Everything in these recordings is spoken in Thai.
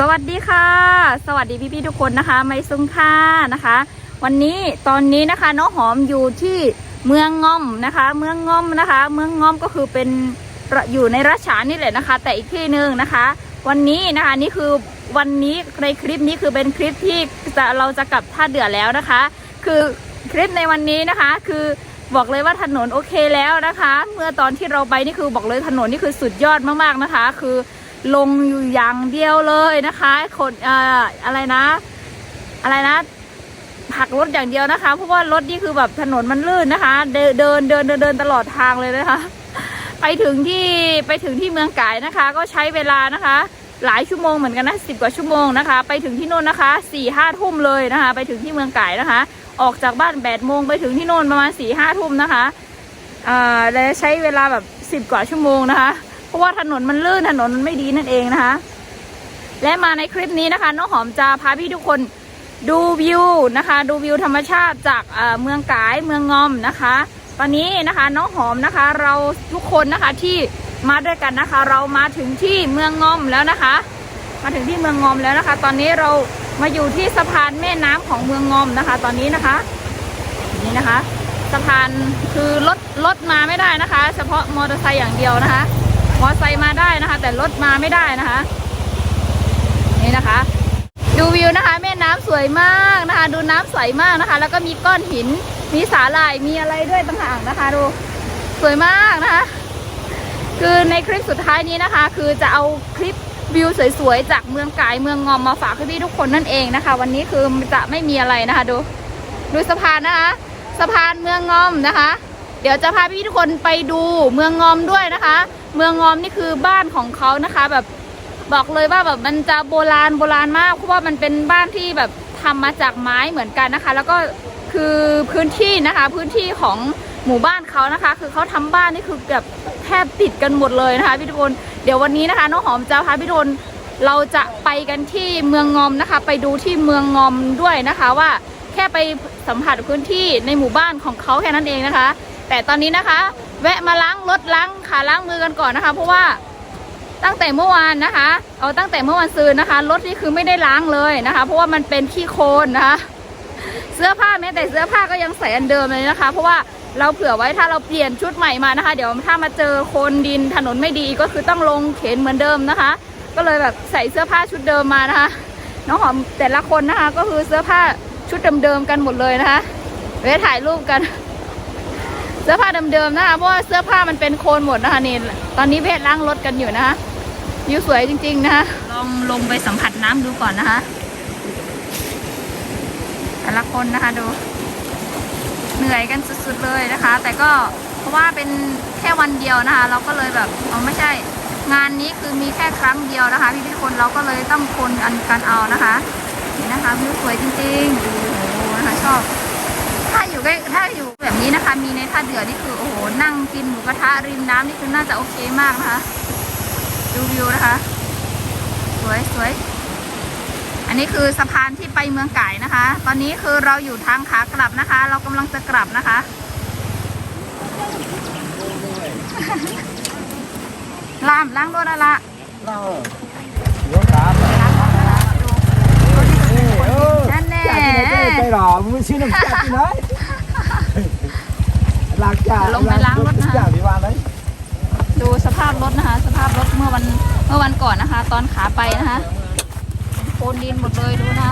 สวัสดีค่ะ สวัสดีพี่ๆทุกคนนะคะ ไม่ซุงค่านะคะ วันนี้ตอนนี้นะคะน้องหอมอยู่ที่เมืองงอมนะคะ เมืองงอมนะคะ เมืองงอมก็คือเป็นอยู่ในราชานี่แหละนะคะ แต่อีกที่หนึ่งนะคะ วันนี้นะคะนี่คือวันนี้ในคลิปนี้คือเป็นคลิปที่จะเราจะกลับท่าเดือแล้วนะคะ คือคลิปในวันนี้นะคะ คือบอกเลยว่าถนนโอเคแล้วนะคะ เมื่อตอนที่เราไปนี่คือบอกเลยถนนนี่คือสุดยอดมากๆนะคะ คือ ลงอยู่อย่างเดียวเลยนะคะคนเอ่ออะไรนะ อะไรนะผักรถอย่างเดียวนะคะ เพราะว่ารถนี่คือแบบถนนมันลื่นนะคะ เดินเดินเดินเดินตลอดทางเลยนะคะ ไปถึงที่ไปถึงที่เมืองกายนะคะ ก็ใช้เวลานะคะ หลายชั่วโมงเหมือนกันนะสิบกว่าชั่วโมงนะคะ ไปถึงที่โน่นนะคะสี่ห้าทุ่มเลยนะคะ ไปถึงที่เมืองกายนะคะ ออกจากบ้านแปดโมงไปถึงที่โน่นประมาณสี่ห้าทุ่มนะคะอ่าและใช้เวลาแบบสิบกว่าชั่วโมงนะคะ ราะว่าถนนมันลื่นถนนมันไม่ดีนั่นเองนะคะ และมาในคลิปนี้นะคะน้องหอมจะพาพี่ทุกคนดูวิวนะคะ ดูวิวธรรมชาติจากเอ่อเมืองกายเมืองงอมนะคะ ตอนนี้นะคะน้องหอมนะคะ เราทุกคนนะคะที่มาด้วยกันนะคะ เรามาถึงที่เมืองงอมแล้วนะคะ มาถึงที่เมืองงอมแล้วนะคะ ตอนนี้เรามาอยู่ที่สะพานแม่น้ำของเมืองงอมนะคะ ตอนนี้นะคะ นี่นะคะ สะพานคือรถรถมาไม่ได้นะคะ เฉพาะมอเตอร์ไซค์อย่างเดียวนะคะ มอไซค์มาได้นะคะ แต่รถมาไม่ได้นะคะ นี่นะคะ ดูวิวนะคะ แม่น้ำสวยมากนะคะ ดูน้ำใสมากนะคะ แล้วก็มีก้อนหิน มีสาหร่ายมีอะไรด้วยต่างหากนะคะดูสวยมากนะคะ คือในคลิปสุดท้ายนี้นะคะ คือจะเอาคลิปวิวสวยๆจากเมืองกายเมืองงอมมาฝากพี่ๆทุกคนนั่นเองนะคะ วันนี้คือจะไม่มีอะไรนะคะ ดู ดูสะพานนะคะสะพานเมืองงอมนะคะ เดี๋ยวจะพาพี่ทุกคนไปดูเมืองงอมด้วยนะคะ เมืองงอมนี่คือบ้านของเขานะคะ แบบบอกเลยว่าแบบมันจะโบราณโบราณมากเพราะว่ามันเป็นบ้านที่แบบทำมาจากไม้เหมือนกันนะคะ แล้วก็คือพื้นที่นะคะ พื้นที่ของหมู่บ้านเขานะคะ คือเขาทำบ้านนี่คือแบบแทบติดกันหมดเลยนะคะพี่ทุกคนเดี๋ยววันนี้นะคะน้องหอมจะพาพี่ทุกคนเราจะไปกันที่เมืองงอมนะคะ ไปดูที่เมืองงอมด้วยนะคะว่าแค่ไปสัมผัสพื้นที่ในหมู่บ้านของเขาแค่นั้นเองนะคะ แต่ตอนนี้นะคะ แวะมาล้างรถล้างขาล้างมือกันก่อนนะคะ เพราะว่าตั้งแต่เมื่อวานนะคะ เอาตั้งแต่เมื่อวันซืนนะคะรถนี่คือไม่ได้ล้างเลยนะคะ เพราะว่ามันเป็นขี้โคลนนะคะเสื้อผ้าแม้แต่เสื้อผ้าก็ยังใส่อันเดิมเลยนะคะ เพราะว่าเราเผื่อไว้ถ้าเราเปลี่ยนชุดใหม่มานะคะ เดี๋ยวถ้ามาเจอโคลนดินถนนไม่ดีก็คือต้องลงเข็นเหมือนเดิมนะคะ ก็เลยแบบใส่เสื้อผ้าชุดเดิมมานะคะ น้องหอมแต่ละคนนะคะ ก็คือเสื้อผ้าชุดเดิมๆกันหมดเลยนะคะไว้ถ่ายรูปกัน สื้อผ้าเดิมๆนะคะเพราะว่าเสื้อผ้ามันเป็นโคลนหมดนะคะนี่ตอนนี้เพจล้างรถกันอยู่นะคะวิวสวยจริง ๆนะคะลองลงไปสัมผัสน้ำดูก่อนนะคะแต่ละคนนะคะดู เหนื่อยกันสุดๆเลยนะคะ แต่ก็เพราะว่าเป็นแค่วันเดียวนะคะ เราก็เลยแบบเอาไม่ใช่ งานนี้คือมีแค่ครั้งเดียวนะคะ พี่ๆคนเราก็เลยต้องคนกันเอานะคะนี่นะคะวิวสวยจริงๆโอ้โหนะคะชอบ ถ้าอยู่ใกล้ถ้าอยู่แบบนี้นะคะ มีในท่าเดือนี่คือโอ้โหนั่งกินหมูกระทะริมน้ำนี่คือน่าจะโอเคมากนะคะดูวิวนะคะ สวยสวยอันนี้คือสะพานที่ไปเมืองไก่นะคะ ตอนนี้คือเราอยู่ทางขากลับนะคะ เรากำลังจะกลับนะคะลามล้างรถอะไรละเราเดี๋ยวตามล้างรถอะไรละดูรถที่เป็นคนดีนั่นแน่จ่ายที่ไหนก็จหรอมึงชื่ อน้ำจ่ายที่ไหนหลักจ่ายจ่ายที่วางเลยดูสภาพรถนะคะ สภาพรถเมื่อวันเมื่อวันก่อนนะคะ ตอนขาไปนะคะเป็นโคลนดินหมดเลยดูนะ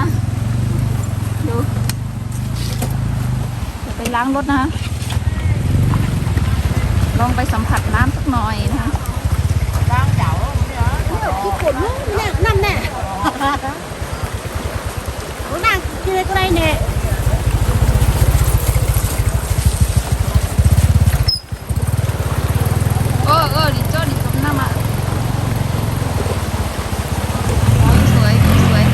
ดูเดี๋ยวไปล้างรถนะคะลองไปสัมผัสน้ำสักหน่อยนะคะ cái cuộn nó nè năm nè nó đang kia cái đây nè เออเออดิโจ้ดิจ มน้ำอะโอ้ยสวยสวย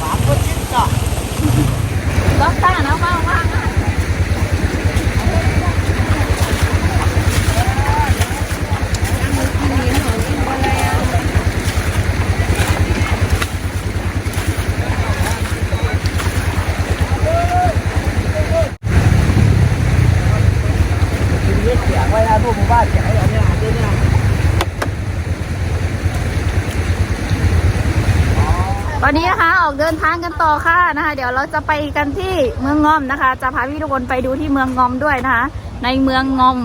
สามคนชิ้นก่อน ล็อกตานะว่างว่าง ตอนนี้นะคะออกเดินทางกันต่อค่ะนะคะ เดี๋ยวเราจะไปกันที่เมืองงอมนะคะ จะพาพี่ทุกคนไปดูที่เมืองงอมด้วยนะคะ ในเมืองงอม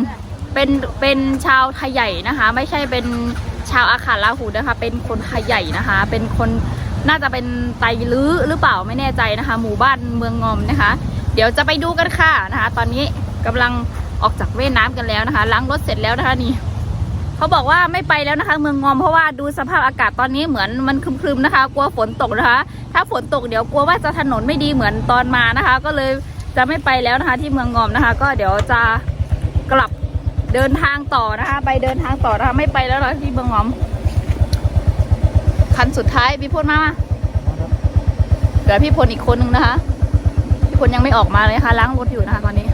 เป็นเป็นชาวไทยใหญ่นะคะ ไม่ใช่เป็นชาวอาขาลาหูนะคะ เป็นคนไทยใหญ่นะคะ เป็นคนน่าจะเป็นไตลื้อหรือเปล่าไม่แน่ใจนะคะ หมู่บ้านเมืองงอมนะคะ เดี๋ยวจะไปดูกันค่ะนะคะ ตอนนี้กำลังออกจากเว่นน้ำกันแล้วนะคะล้างรถเสร็จแล้วนะคะนี่ เขาบอกว่าไม่ไปแล้วนะคะ เมืองงอมเพราะว่าดูสภาพอากาศตอนนี้เหมือนมันครึมๆนะคะ กลัวฝนตกนะคะ ถ้าฝนตกเดี๋ยวกลัวว่าจะถนนไม่ดีเหมือนตอนมานะคะ ก็เลยจะไม่ไปแล้วนะคะ ที่เมืองงอมนะคะ ก็เดี๋ยวจะกลับเดินทางต่อนะคะ ไปเดินทางต่อนะคะไม่ไปแล้วนะที่เมืองงอม คันสุดท้ายพี่พลมามาเหลือพี่พลอีกคนนึงนะคะ พี่พลยังไม่ออกมาเลยนะคะล้างรถอยู่นะคะตอนนี้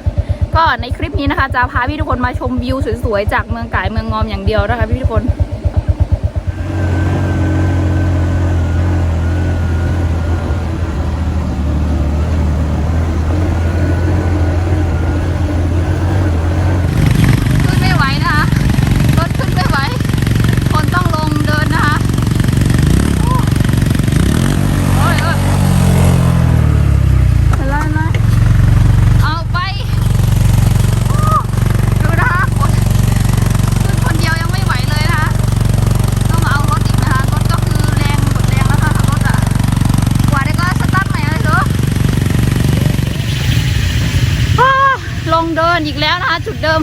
ก็ในคลิปนี้นะคะ จะพาพี่ทุกคนมาชมวิวสวยๆจากเมืองกายเมืองงอมอย่างเดียวนะคะพี่ทุกคนขึ้นไม่ไหวนะคะ รถขึ้นไม่ไหว คนต้องลงเดินนะคะ โอ้โอ้ยเอ้ยอะไรนะเอาไป โอ้ดูนะคะคนขึ้นคนเดียวยังไม่ไหวเลยนะคะ ต้องมาเอารถอีกนะคะ รถก็คือแรงหมดแรงแล้วค่ะรถอะ กว่าได้ก็สตาร์ทใหม่เลยเหรออ้าล งเดินอีกแล้วนะคะจุดเดิม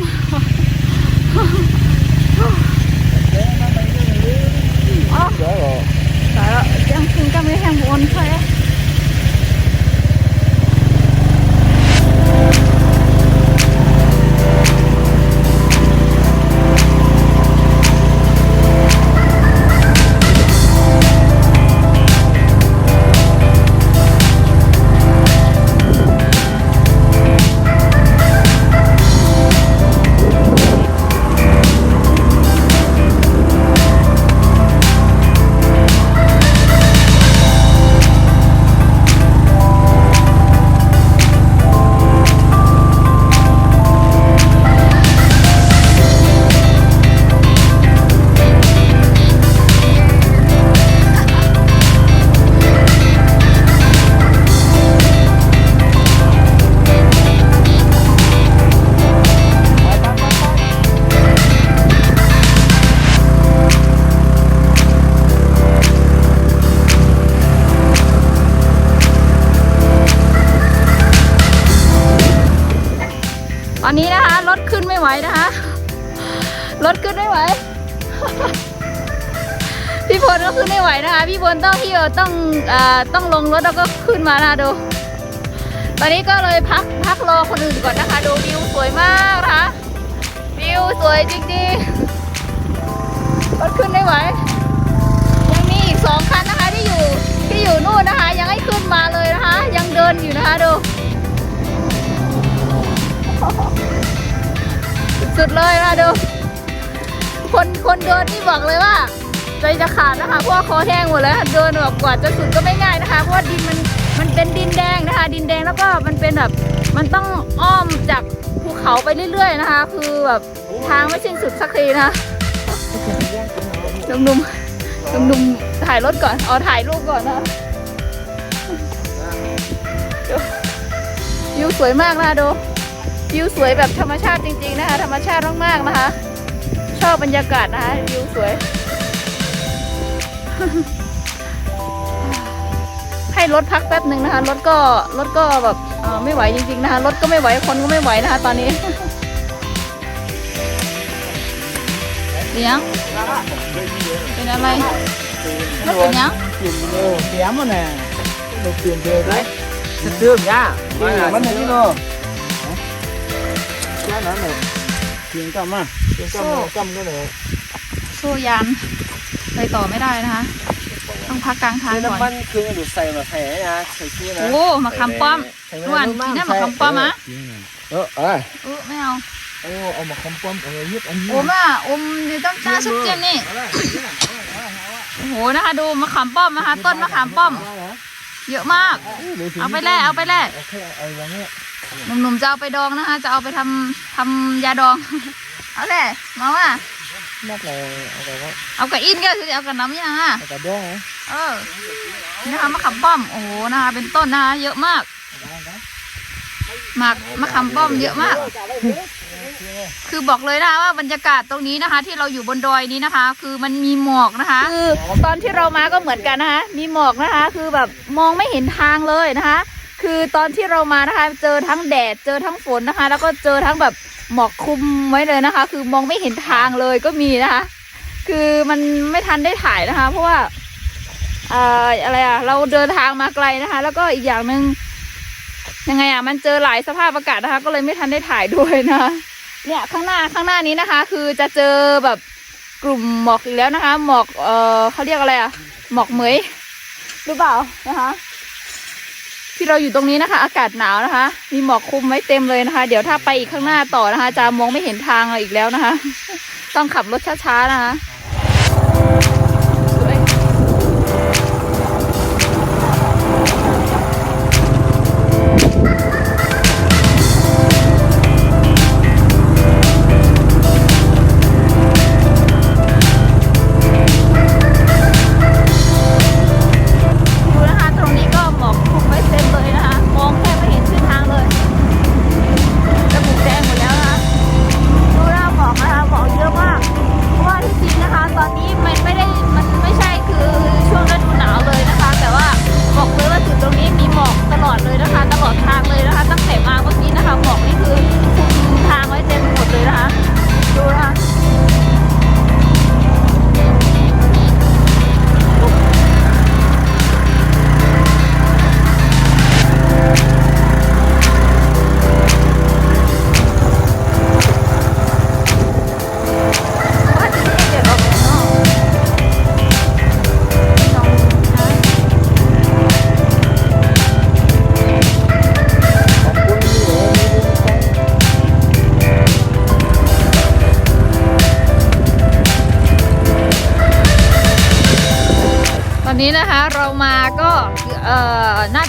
Đó rồi. ตายแล้วยังคง พี่พลก็ขึ้นไม่ไหวนะคะ พี่พลต้องที่ต้องอ่อต้องลงรถแล้วก็ขึ้นมานะคะดู ตอนนี้ก็เลยพักพักรอคนอื่นก่อนนะคะ ดูวิวสวยมากนะคะวิวสวยจริงๆรถขึ้นไม่ไหว ยังมีอีกสองคันนะคะที่อยู่ที่อยู่นู่นนะคะ ยังให้ขึ้นมาเลยนะคะ ยังเดินอยู่นะคะดูสุดเลยนะดู คนคนเดินนี่บอกเลยว่า ใจจะขาดนะคะเพราะว่าคอแห้งหมดแล้วเดินแบบกว่าจะสุดก็ไม่ง่ายนะคะ เพราะว่าดินมันมันเป็นดินแดงนะคะ ดินแดงแล้วก็มันเป็นแบบมันต้องอ้อมจากภูเขาไปเรื่อย ๆนะคะ คือแบบทางไม่สิ้นสุดสักทีนะหนุ่มๆหนุ่มๆถ่ายรถก่อนเอาถ่ายรูปก่อนนะวิวสวยมากนะคะดูวิวสวยแบบธรรมชาติจริง ๆ นะคะ ธรรมชาติมากๆนะคะ ชอบบรรยากาศนะคะวิวสวย ให้รถพักแป๊บหนึ่งนะคะ รถก็รถก็แบบเอ่อไม่ไหวจริงๆนะคะ รถก็ไม่ไหว คนก็ไม่ไหวนะคะ ตอนนี้เสียงเป็นอะไรรถเป็นยัง Tiền nhiều, kém rồi nè. Được tiền về đấy. Thật tương nhá. Tiền là vấn đề đi rồi. Cái nó này. Tiền cầm à. Tiền cầm này, cầm cái này. โซ่ยานไป ต่อไม่ได้นะคะ ต้องพักกลางทาง Cái ก่อน năm văn คือดูใส่มาแผลนะใส่ชื่อนะโอ้มาคำป้อมด่วนกินได้มาคำป้อมอะเออเอ้ยเออไม่เอาโอ้เอามาคำป้อมเอามายึดอันนี้โอ้ม่ะอมนี่ต้องจ้าสุดเจนนี่โอ้โหนะคะดูมะขามป้อมนะคะต้นมะขามป้อม เยอะมาก เอาไปแล่เอาไปแล่โอเคเอาอย่างเงี้ยหนุ่มๆจะเอาไปดองนะคะ จะเอาไปทำทำยาดอง เอาแหละมาว่า นักเลยเอาไปว่าเอากระอินก็คือเอากระน้ำยังอะเอากระด้งนะเออนี่นะคะมะขามป้อมโอ้โหนะคะเป็นต้นนะคะเยอะมากหมากมะขามป้อมเยอะมาก คือบอกเลยนะคะว่าบรรยากาศตรงนี้นะคะ ที่เราอยู่บนดอยนี้นะคะ คือมันมีหมอกนะคะ คือตอนที่เรามาก็เหมือนกันนะคะ มีหมอกนะคะ คือแบบมองไม่เห็นทางเลยนะคะ คือตอนที่เรามานะคะ เจอทั้งแดดเจอทั้งฝนนะคะ แล้วก็เจอทั้งแบบ หมอกคุมไว้เลยนะคะ คือมองไม่เห็นทางเลยก็มีนะคะ คือมันไม่ทันได้ถ่ายนะคะ เพราะว่าเอ่ออะไรอะเราเดินทางมาไกลนะคะ แล้วก็อีกอย่างหนึ่งยังไงอะมันเจอหลายสภาพอากาศนะคะ ก็เลยไม่ทันได้ถ่ายด้วยนะคะเนี่ยข้างหน้าข้างหน้านี้นะคะ คือจะเจอแบบกลุ่มหมอกอีกแล้วนะคะ หมอกเอ่อเขาเรียกอะไรอะหมอกเหมยหรือเปล่านะคะ ที่เราอยู่ตรงนี้นะคะ อากาศหนาวนะคะ มีหมอกคลุมไว้เต็มเลยนะคะ เดี๋ยวถ้าไปอีกข้างหน้าต่อนะคะ จะมองไม่เห็นทางอีกแล้วนะคะ ต้องขับรถช้าๆนะคะ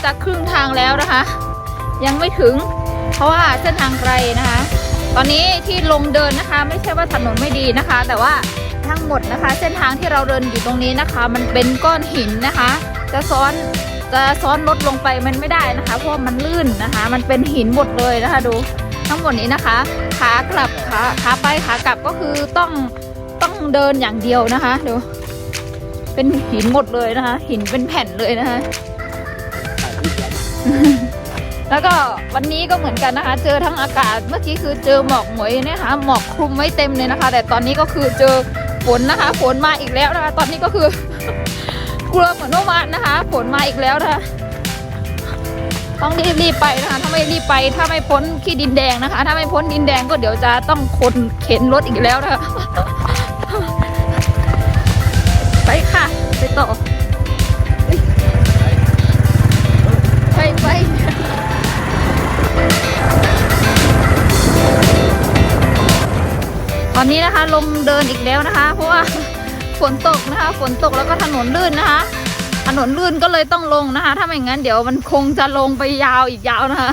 จะครึ่งทางแล้วนะคะ ยังไม่ถึง เพราะว่าเส้นทางไกลนะคะ ตอนนี้ที่ลงเดินนะคะ ไม่ใช่ว่าถนนไม่ดีนะคะ แต่ว่าทั้งหมดนะคะ เส้นทางที่เราเดินอยู่ตรงนี้นะคะ มันเป็นก้อนหินนะคะ จะซ้อนจะซ้อนรถลงไปมันไม่ได้นะคะ เพราะมันลื่นนะคะ มันเป็นหินหมดเลยนะคะดูทั้งหมดนี้นะคะ ขากลับขาขาไปขากลับก็คือต้องต้องเดินอย่างเดียวนะคะดูเป็นหินหมดเลยนะคะ หินเป็นแผ่นเลยนะคะ แล้วก็วันนี้ก็เหมือนกันนะคะ เจอทั้งอากาศเมื่อกี้คือเจอหมอกหมวยนะคะหมอกคลุมไว้เต็มเลยนะคะ แต่ตอนนี้ก็คือเจอฝนนะคะ ฝนมาอีกแล้วนะคะ ตอนนี้ก็คือกลัวเหมือนเมื่อวานนะคะ ฝนมาอีกแล้วนะคะต้องรีบรีบไปนะคะ ถ้าไม่รีบไปถ้าไม่พ้นขี้ดินแดงนะคะ ถ้าไม่พ้นดินแดงก็เดี๋ยวจะต้องคนเข็นรถอีกแล้วนะคะไปค่ะ ไปต่อ อนนี้นะคะลงเดินอีกแล้วนะคะ เพราะว่าฝนตกนะคะ ฝนตกแล้วก็ถนนลื่นนะคะ ถนนลื่นก็เลยต้องลงนะคะ ถ้าไม่งั้นเดี๋ยวมันคงจะลงไปยาวอีกยาวนะคะ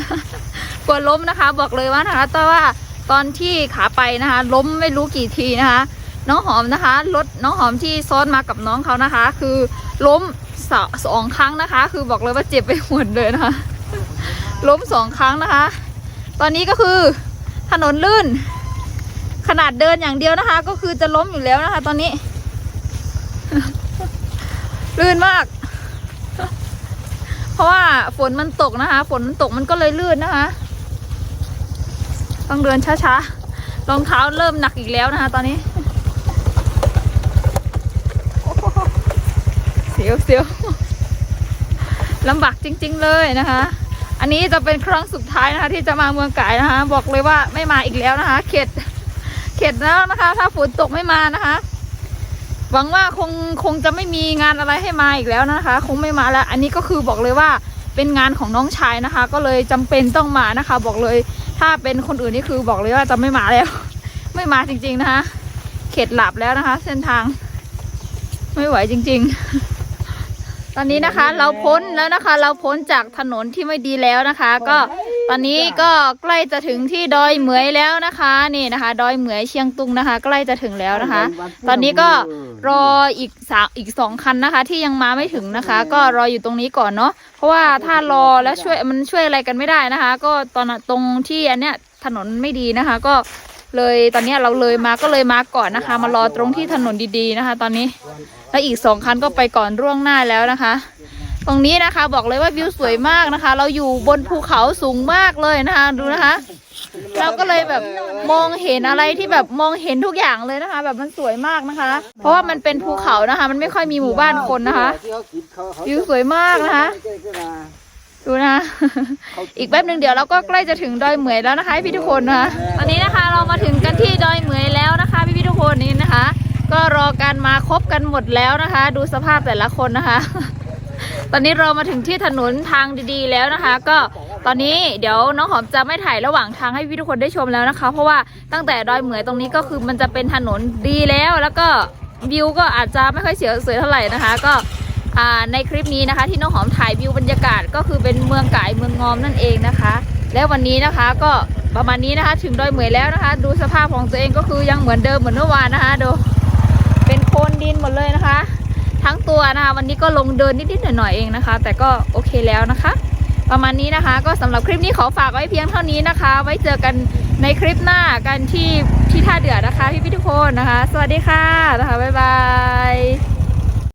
กลัวล้มนะคะ บอกเลยว่านะคะแต่ว่าตอนที่ขาไปนะคะ ล้มไม่รู้กี่ทีนะคะ น้องหอมนะคะรถน้องหอมที่ซ้อนมากับน้องเขานะคะ คือล้มสสองครั้งนะคะ คือบอกเลยว่าเจ็บไปหมดเลยนะคะ ล้มสองครั้งนะคะ ตอนนี้ก็คือถนนลื่น ขนาดเดินอย่างเดียวนะคะ ก็คือจะล้มอยู่แล้วนะคะ ตอนนี้ ลื่นมาก เพราะว่าฝนมันตกนะคะ ฝนมันตกมันก็เลยลื่นนะคะ ต้องเดินช้าๆรองเท้าเริ่มหนักอีกแล้วนะคะ ตอนนี้เสียวเสียวลำบากจริง ๆ เลยนะคะ อันนี้จะเป็นครั้งสุดท้ายนะคะ ที่จะมาเมืองกายนะคะ บอกเลยว่าไม่มาอีกแล้วนะคะ เข็ด เข็ดแล้วนะคะ ถ้าฝนตกไม่มานะคะ หวังว่าคงคงจะไม่มีงานอะไรให้มาอีกแล้วนะคะ คงไม่มาแล้ว อันนี้ก็คือบอกเลยว่าเป็นงานของน้องชายนะคะ ก็เลยจำเป็นต้องมานะคะ บอกเลยถ้าเป็นคนอื่นนี่คือบอกเลยว่าจะไม่มาแล้ว ไม่มาจริง ๆนะคะ เข็ดหลับแล้วนะคะ เส้นทาง ไม่ไหวจริง ๆตอนนี้นะคะเราพ้นแล้วนะคะ เราพ้นจากถนนที่ไม่ดีแล้วนะคะ ก็ ตอนนี้ก็ใกล้จะถึงที่ดอยเหมยแล้วนะคะนี่นะคะ ดอยเหมยเชียงตุงนะคะ ใกล้จะถึงแล้วนะคะ ตอนนี้ก็รออีกสามอีกสองคันนะคะ ที่ยังมาไม่ถึงนะคะ ก็รออยู่ตรงนี้ก่อนเนาะเพราะว่าถ้ารอแล้วช่วยมันช่วยอะไรกันไม่ได้นะคะ ก็ตอนตรงที่อันเนี้ยถนนไม่ดีนะคะ ก็เลยตอนเนี้ยเราเลยมาก็เลยมาก่อนนะคะ มารอตรงที่ถนนดีๆนะคะ ตอนนี้แล้วอีกสองคันก็ไปก่อนร่วงหน้าแล้วนะคะ ตรงนี้นะคะ บอกเลยว่าวิวสวยมากนะคะ เราอยู่บนภูเขาสูงมากเลยนะคะดูนะคะ เราก็เลยแบบมองเห็นอะไรที่แบบมองเห็นทุกอย่างเลยนะคะ แบบมันสวยมากนะคะ เพราะว่ามันเป็นภูเขานะคะ มันไม่ค่อยมีหมู่บ้านคนนะคะวิวสวยมากนะคะดูนะ อีกแป๊บหนึ่งเดี๋ยวเราก็ใกล้จะถึงดอยเหมยแล้วนะคะพี่ทุกคนนะคะตอนนี้นะคะเรามาถึงกันที่ดอยเหมยแล้วนะคะ พี่พี่ทุกคนนี้นะคะ ก็รอการมาครบกันหมดแล้วนะคะ ดูสภาพแต่ละคนนะคะ ตอนนี้เรามาถึงที่ถนนทางดีๆแล้วนะคะ ก็ตอนนี้เดี๋ยวน้องหอมจะไม่ถ่ายระหว่างทางให้พี่ทุกคนได้ชมแล้วนะคะ เพราะว่าตั้งแต่ดอยเหมยตรงนี้ก็คือมันจะเป็นถนนดีแล้ว แล้วก็วิวก็อาจจะไม่ค่อยเสียสวยเท่าไหร่นะคะ ก็ในคลิปนี้นะคะ ที่น้องหอมถ่ายวิวบรรยากาศก็คือเป็นเมืองก่ายเมืองงอมนั่นเองนะคะ แล้ววันนี้นะคะก็ประมาณนี้นะคะถึงดอยเหมยแล้วนะคะ ดูสภาพของตัวเองก็คือยังเหมือนเดิมเหมือนเมื่อวานนะคะดูเป็นโคลนดินหมดเลยนะคะ ทั้งตัวนะคะวันนี้ก็ลงเดินนิดๆหน่อยๆเองนะคะ แต่ก็โอเคแล้วนะคะ ประมาณนี้นะคะก็สำหรับคลิปนี้ขอฝากไว้เพียงเท่านี้นะคะ ไว้เจอกันในคลิปหน้ากันที่ที่ท่าเดือดนะคะพี่พี่ทุกคนนะคะ สวัสดีค่ะนะคะบ๊ายบาย